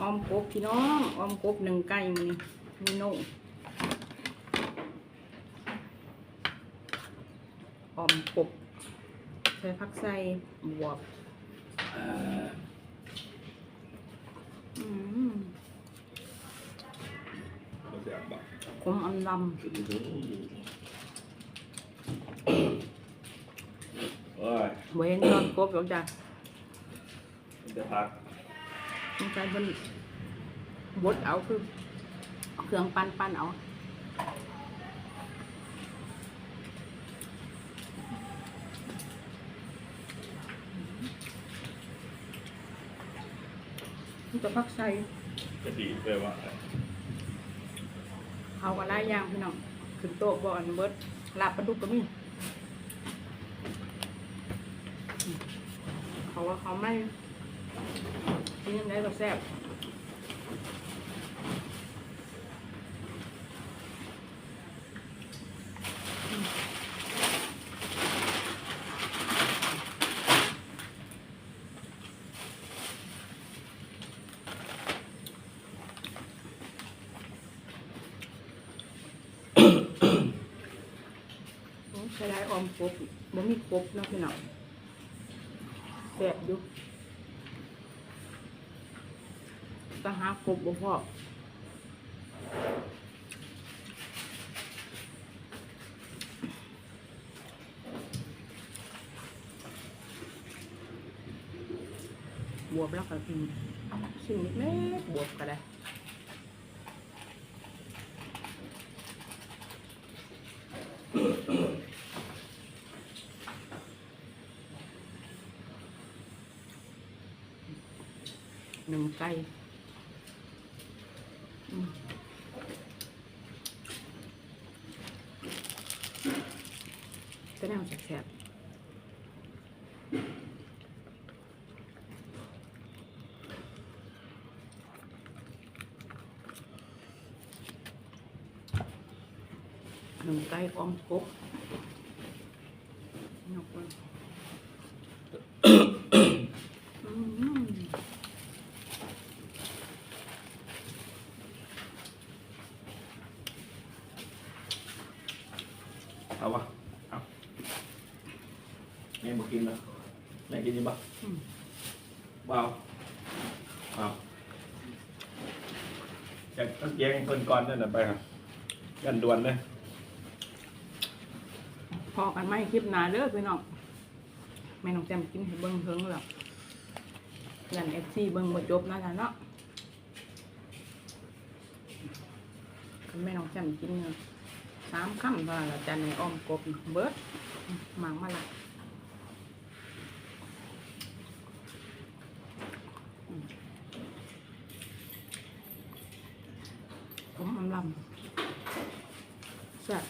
ออมกบพี่น้องออมกบหนึ่งไก่มันนี่มีโน่ออมกบใส่ผักใส่บวบอืมก็แซ่บบักขมอันลโอ้ยำเว้นตอนกบหรอกจ้ะมันจะพักมันก ลายเป็นบดเอาคือเครื่องปั้นปั้นเอามันจะพักใส่จะดีเลยว่าเอากันหลายอย่างพี่น้องขึ้นโต๊ะบ่อนเบิดลาบปลาดุกก็มีเขาว่าเขาไม่ กินยังไงก็แซ่บใช้ได้ออมกบบ่มีกบเนาะพี่น้องแซ่บอยู่ แตหากบบ่พ่อบวบแล้วก็กินชิ้นเล็กๆบวบก็ได้หนึ่งไก่ อืมจะแนวแสบๆหนึ่งไก่ออมกบนกมันอืม เอาวะเอาแม่มากินแล้วแม่กินยังบ้าอืมเปล่าเอาอยากต้องแย่งเพิ่นก่อนนั่นน่ะไปครับยันด่วนเลยพอกันไหมคลิปหนาเด้อพี่น้องแม่น้องแจมกินให้เบิ้งเพิงแล้วยันเอฟซีเบิ้งบ่จบนะจ๊ะเนาะคันแม่น้องแจมกินเนี่ย สามคำเท่านั้นละจันในอ้อมกบเบิร์ดหมังมาละผมอำลำแซ่บ